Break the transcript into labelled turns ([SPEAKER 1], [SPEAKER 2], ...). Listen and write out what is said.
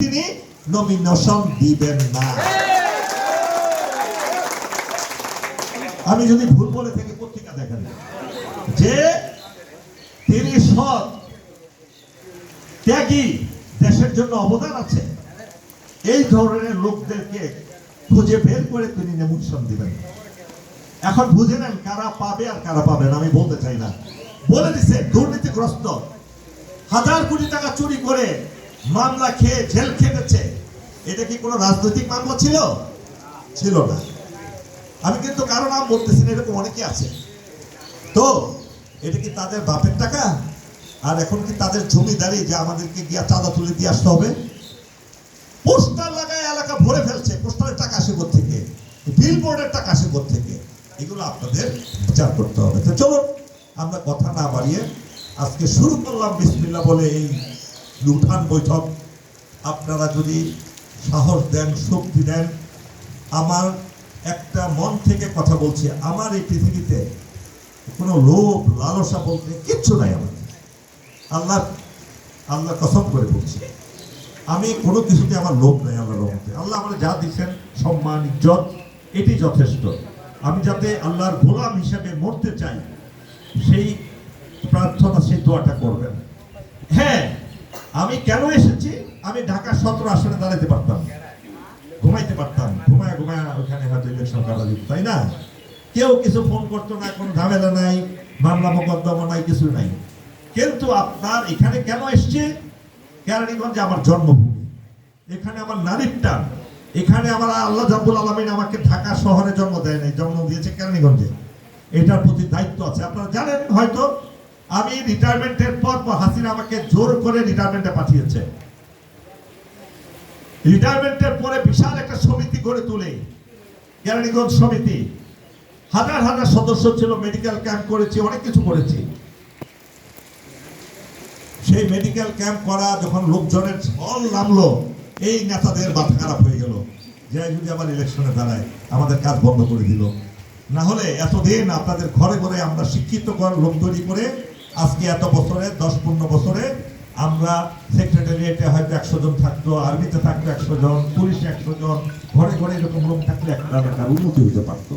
[SPEAKER 1] তিনি নমিনেশন দিবেন না। আমি যদি ভুল বলে থেকে, পত্রিকা দেখেন। যে তিনি সৎ ত্যাগী দেশের জন্য অবদান আছে, এই ধরনের লোকদেরকে খুঁজে বের করে তিনি নমিনেশন দিবেন। এখন বুঝে নেন কারা পাবে আর কারা পাবে না, আমি বলতে চাই না। বলে দিছে, দুর্নীতিগ্রস্ত, হাজার কোটি টাকা চুরি করে মামলা খেয়ে জেল খেটেছে। এটা কি কোনো রাজনৈতিক মামলা ছিল? ছিল না। আমি কিন্তু কারও নাম বলতেছি না, এরকম অনেকে আছে। তো, এটা কি তাদের বাপের টাকা? আর এখন কি তাদের জমিদারি যে আমাদেরকে গিয়া চাঁদা তুলে দিয়ে আসতে হবে? পোস্টার লাগায় এলাকা ভরে ফেলছে, পোস্টারের টাকা আসে থেকে? বিল বোর্ডের টাকা আসে থেকে? এগুলো আপনাদের বিচার করতে হবে। তো চলুন, আমরা কথা না বাড়িয়ে আজকে শুরু করলাম বিসমিল্লা বলে এই উঠান বৈঠক, আপনারা যদি সাহস দেন, শক্তি দেন, আমার একটা মন থেকে কথা বলছি, আমার এই পৃথিবীতে কোনো লোভ, লালসা বলতে কিচ্ছু নাই আমার। আল্লাহ আল্লাহ কসম করে বলছি, আমি কোনো কিছুতে আমার লোভ নাই আল্লাহর রহমতে। আল্লাহ আমার যা দিচ্ছেন সম্মান, ইজ্জত, এটি যথেষ্ট। আমি যাতে আল্লাহর গোলাম হিসাবে মরতে চাই, সেই প্রার্থনা, সেই দোয়াটা করবেন। হ্যাঁ আমি কেন এসেছি? আমি ঢাকা সতেরো আসনে দাঁড়াতে পারতাম। ঘুমাইতে পারতাম। ঘুমায় ঘুমায় ওখানে হয়তো ইলেকশন করা যেত তাই না? কেউ কিছু ফোন করতো না, কোনো ঝামেলা নাই, মামলা মোকদ্দমা নাই, কিছু নাই। কিন্তু আপনার এখানে কেন এসছে? কেরানীগঞ্জে আমার জন্মভূমি। এখানে আমার নারীর টান। এখানে আমার আল্লাহ জাবুল আলমিন আমাকে ঢাকা শহরে জন্ম দেয় নাই, জন্ম দিয়েছে কেরানীগঞ্জে। এটার প্রতি দায়িত্ব আছে। আপনারা জানেন হয়তো আমি রিটায়ারমেন্টের পর হাসিনা আমাকে জোর করে রিটায়ারমেন্টে পাঠিয়েছে। রিটায়ারমেন্টের পরে বিশাল একটা সমিতি গড়ে তুলে, কেরানীগঞ্জ সমিতি। হাজার হাজার সদস্য ছিল মেডিকেল ক্যাম্প করেছি, অনেক কিছু করেছি। সেই মেডিকেল ক্যাম্প করা যখন লোকজনের ঝল নামলো, এই নেতাদের মাথা খারাপ হয়ে গেল। যে যদি আবার ইলেকশনে দাঁড়ায়, আমাদের কাজ বন্ধ করে দিল। না হলে এতদিন আপনাদের ঘরে ঘরে আমরা শিক্ষিত কর লোক তৈরি করে আজকে এত বছরে, দশ পনেরো বছরে, আমরা সেক্রেটারিয়েটে হয়তো একশো জন থাকতো আর্মিতে থাকতো একশো জন, পুলিশে একশো জন, ঘরে ঘরে এরকম লোক থাকলে একটা উন্নতি হতে পারতো।